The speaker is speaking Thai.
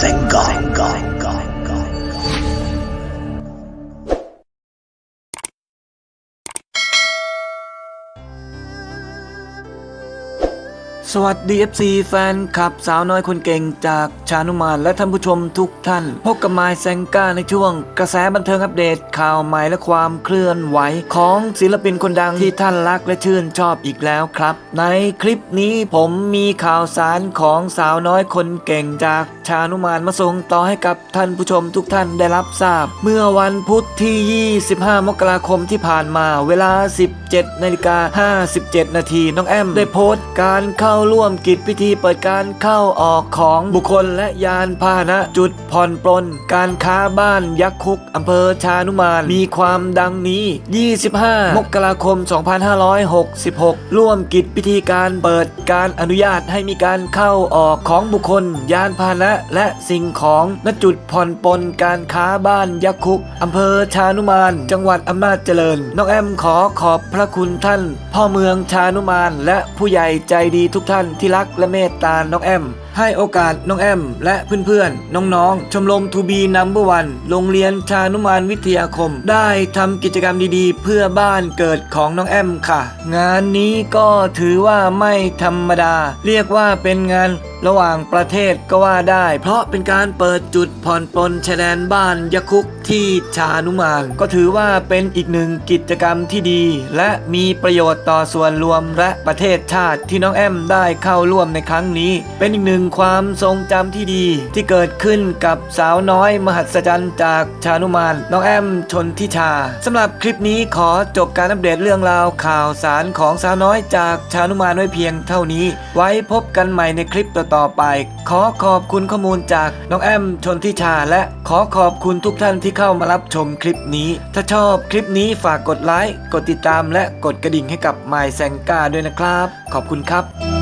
Thank God. สวัสดี FC แฟนคลับสาวน้อยคนเก่งจากชานุมานและท่านผู้ชมทุกท่าน พบกับมายแซงก้าในช่วง กระแสบันเทิงอัปเดตข่าวใหม่และความเคลื่อนไหว ของศิลปินคนดังที่ท่านรักและชื่นชอบอีกแล้วครับ ในคลิปนี้ผมมีข่าวสารของสาวน้อยคนเก่งจากชานุมานมาส่งต่อให้กับท่านผู้ชมทุกท่านได้รับทราบ เมื่อวันพุธที่ 25 มกราคมที่ผ่านมาเวลา 17นาฬิกา57 นาทีน้องแอมได้โพสต์การเข้าร่วมกิจพิธีเปิดการเข้าออกของบุคคลและยานพาหนะ จุดผ่อนปลน การค้าบ้านยักษ์คุกอำเภอชานุมานมีความดังนี้ 25 มกราคม 2566 ร่วมกิจพิธีการเปิดการอนุญาตให้มีการเข้าออกของบุคคล ยานพาหนะ และสิ่งของณจุดผ่อนปลนการค้าบ้านยักษ์คุกอำเภอชานุมาน จังหวัดอำนาจเจริญน้องแอมขอขอบพระคุณท่าน พ่อเมืองชานุมานและผู้ใหญ่ใจดีทุกท่านที่รักและเมตตาน้องแอม ให้โอกาสน้องแอม และเพื่อนๆ น้องๆ ชมรมทูบีนัมเบอร์วันโรงเรียนชานุมานวิทยาคม ได้ทำกิจกรรมดีๆ เพื่อบ้านเกิดของน้องแอมค่ะ งานนี้ก็ถือว่าไม่ธรรมดา เรียกว่าเป็นงาน ระหว่างประเทศก็ว่าได้ เพราะเป็นการเปิดจุดผ่อนปลนชายแดนบ้านยะคุกที่ชานุมานก็ถือว่าเป็นอีกหนึ่งกิจกรรมที่ดี และมีประโยชน์ต่อส่วนรวมและประเทศชาติที่น้องแอมได้เข้าร่วมในครั้งนี้ เป็นอีกหนึ่งความทรงจำที่ดี ที่เกิดขึ้นกับสาวน้อยมหัศจรรย์จากชานุมาน น้องแอมชนทิชาสำหรับคลิปนี้ขอจบการอัปเดตเรื่องราวข่าวสารของสาวน้อยจากชานุมานไว้เพียงเท่านี้ ไว้พบกันใหม่ในคลิปต่อต่อไป ขอขอบคุณข้อมูลจากน้องแอมชนทิชา และขอขอบคุณทุกท่านที่เข้ามารับชมคลิปนี้ ถ้าชอบคลิปนี้ฝากกดไลค์กดติดตามและกดกระดิ่งให้กับ My แซงกาด้วยนะครับ ขอบคุณครับ